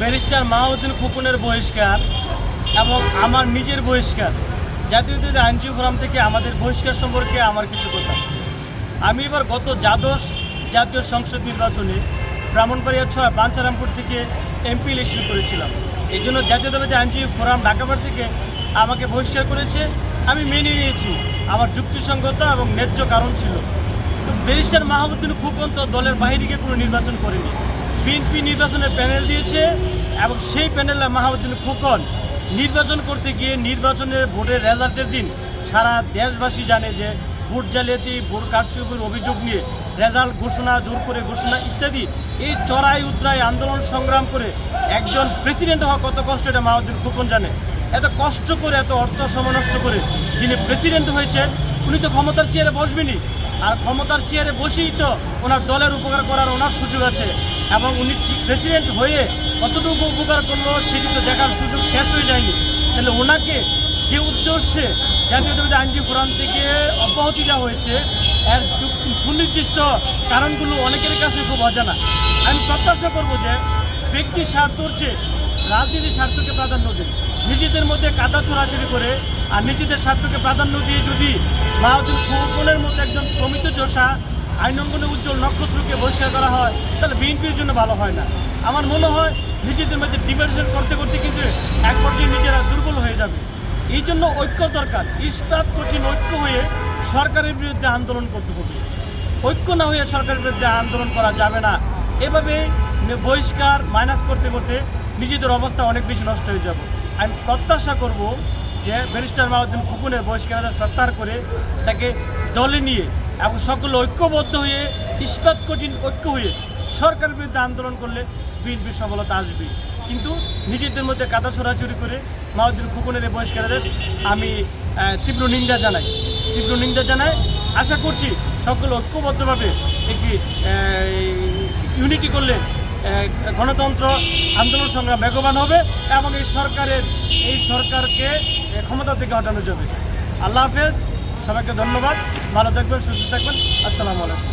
Barrister Mahmuddin খোকনের বহিষ্কার এবং আমার নিজের বহিষ্কার। জাতীয় আইনজীবী ফোরাম থেকে আমাদের বহিষ্কার সম্পর্কে আমার কিছু কথা। আমি এবার গত দ্বাদশ জাতীয় সংসদ নির্বাচনে ব্রাহ্মণবাড়িয়া ছয় বাঞ্চারামপুর থেকে এমপি ইলেকশন করেছিলাম। এই জন্য জাতীয় দলের আইনজীবী ফোরাম ঢাকাবার থেকে আমাকে বহিষ্কার করেছে। আমি মেনে নিয়েছি। আমার যুক্তিসঙ্গত এবং ন্যায্য কারণ ছিল। তো ব্যারিস্টার মাহমুদ্দিন খোকন তো দলের বাইরে গিয়ে কোনো নির্বাচন করেনি। বিএনপি নির্বাচনের প্যানেল দিয়েছে এবং সেই প্যানেলে মাহমুদ্দিন খোকন নির্বাচন করতে গিয়ে নির্বাচনের ভোটের রেজাল্টের দিন সারা দেশবাসী জানে যে ভোট জালিয়াতি, ভোট কারচুপির অভিযোগ নিয়ে রেজাল্ট ঘোষণা, জোর করে ঘোষণা ইত্যাদি এই চড়াই উতরাই আন্দোলন সংগ্রাম করে একজন প্রেসিডেন্ট হওয়া কত কষ্ট এটা মাহমুদ্দিন খোকন জানে। এত কষ্ট করে, এত অর্থ সমনষ্ট করে যিনি প্রেসিডেন্ট হয়েছেন, উনি তো ক্ষমতার চেয়ারে বসবেনি আর ক্ষমতার চেয়ারে বসেই তো ওনার দলের উপকার করার ওনার সুযোগ আছে। এবং উনি প্রেসিডেন্ট হয়ে কতটুকু উপকার করল সেটি তো দেখার সুযোগ শেষ হয়ে যায়নি। তাহলে ওনাকে যে উদ্দেশ্যে জাতীয় দবিত আইনজীবী ফোরাম থেকে অব্যাহতি দেওয়া হয়েছে, এর সুনির্দিষ্ট কারণগুলো অনেকের কাছে খুব অজানা। আমি প্রত্যাশা করব যে ব্যক্তি স্বার্থর চেয়ে রাজনীতির স্বার্থকে প্রাধান্য দিন নিজেদের মধ্যে কাদা ছোড়াছড়ি করে আর নিজেদের স্বার্থকে প্রাধান্য দিয়ে যদি মাহদুল ফুকনের মতো একজন প্রমিত আইনঙ্গনে উজ্জ্বল নক্ষত্রকে বহিষ্কার করা হয়, তাহলে বিএনপির জন্য ভালো হয় না। আমার মনে হয় নিজেদের মধ্যে ডিভাইডেশন করতে করতে কিন্তু এক পর্যায়ে নিজেরা দুর্বল হয়ে যাবে। এই জন্য ঐক্য দরকার, ইস্পাত কঠিন ঐক্য হয়ে সরকারের বিরুদ্ধে আন্দোলন করতে হবে। ঐক্য না হয়ে সরকারের বিরুদ্ধে আন্দোলন করা যাবে না। এভাবে বহিষ্কার মাইনাস করতে করতে নিজেদের অবস্থা অনেক বেশি নষ্ট হয়ে যাবে। আমি প্রত্যাশা করব যে ব্যারিস্টার মাহদ্দিন ফুকুনের বহিষ্কার প্রত্যাহার করে তাকে দলে নিয়ে এবং সকল ঐক্যবদ্ধ হয়ে ইস্পাত কঠিন ঐক্য হয়ে সরকারের বিরুদ্ধে আন্দোলন করলে বিএনপির সফলতা আসবে। কিন্তু নিজেদের মধ্যে কাদা ছড়াছড়ি করে মাহদ্দিন ফুকুনের এই বহিষ্কারাদেশ আমি তীব্র নিন্দা জানাই। তীব্র নিন্দা জানাই। আশা করছি সকল ঐক্যবদ্ধভাবে একটি ইউনিটি করলে গণতন্ত্র আন্দোলন সংগ্রাম বেগবান হবে এবং এই সরকারের, এই সরকারকে ক্ষমতা থেকে হটানো যাবে। আল্লাহ হাফেজ। সবাইকে ধন্যবাদ। ভালো থাকবেন সুস্থ থাকবেন। আসসালামু আলাইকুম।